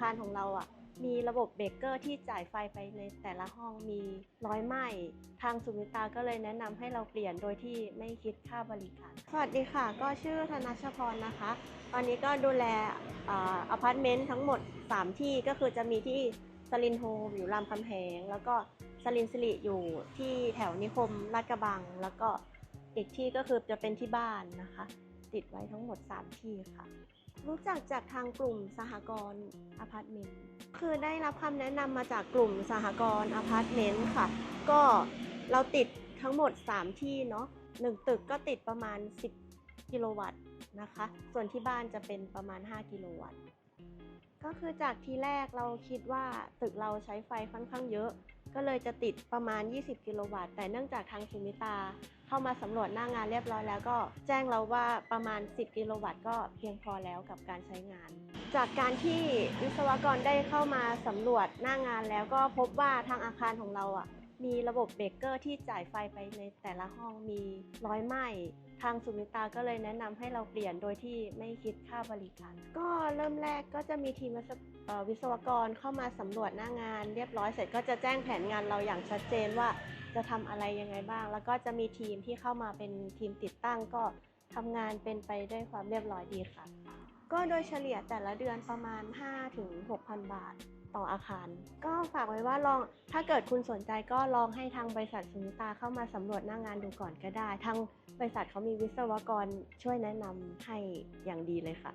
คารของเราอะมีระบบเบรกเกอร์ที่จ่ายไฟไปในแต่ละห้องมีร้อยไหมทางสุมิตาก็เลยแนะนำให้เราเปลี่ยนโดยที่ไม่คิดค่าบริการ สวัสดีค่ะ ก็ชื่อธนชพรนะคะ ตอนนี้ก็ดูแลออพาร์ตเมนต์ทั้งหมด 3 ที่ก็คือจะมีที่สลินโฮมอยู่รามคำแหง แล้วก็สลินสิริอยู่ที่แถวนิคมลาดกระบัง แล้วก็อีกที่ก็คือจะเป็นที่บ้านนะคะ ติดไว้ทั้งหมด 3 ที่ค่ะ รู้จักจากทางกลุ่มสหกรณ์อพาร์ตเมนต์คือได้รับคำแนะนำมาจากกลุ่มสหกรณ์อพาร์ตเมนต์ค่ะ ก็เราติดทั้งหมด 3 ที่เนาะหนึ่งตึกก็ติดประมาณ 10 กิโลวัตต์นะคะ ส่วนที่บ้านจะเป็นประมาณ 5 กิโลวัตต์ ก็คือจากทีแรกเราคิดว่าตึกเราใช้ไฟค่อนข้างเยอะ ก็เลยจะติดประมาณ 20 กิโลวัตต์ แต่เนื่องจากทางสุมิตา เข้ามาสำรวจหน้างานเรียบร้อยแล้วก็แจ้งเราว่าประมาณ 10 กิโลวัตต์ก็เพียงพอแล้วกับการใช้งาน จากการที่วิศวกรได้เข้ามาสำรวจหน้างานแล้วก็พบว่าทางอาคารของเราอะ มีระบบเบรกเกอร์ที่จ่ายไฟไปในแต่ละห้องมีร้อยไหมทางสุมิตาก็เลยแนะนำให้เราเปลี่ยนโดยที่ไม่คิดค่าบริการ ก็เริ่มแรกก็จะมีทีมวิศวเอ่อวิศวกรเข้ามาสำรวจหน้างาน เรียบร้อยเสร็จก็จะแจ้งแผนงานเราอย่างชัดเจนว่าจะทำอะไรยังไงบ้าง แล้วก็จะมีทีมที่เข้ามาเป็นทีมติดตั้งก็ทำงานเป็นไปด้วยความเรียบร้อยดีค่ะ ก็โดยเฉลี่ยแต่ละเดือนประมาณ 5-6,000 บาทต่ออาคาร ก็ฝากไว้ว่าลองถ้าเกิดคุณสนใจก็ลองให้ทางบริษัทสุนิตาเข้ามาสำรวจหน้างานดูก่อนก็ได้ ทางบริษัทเขามีวิศวกรช่วยแนะนำให้อย่างดีเลยค่ะ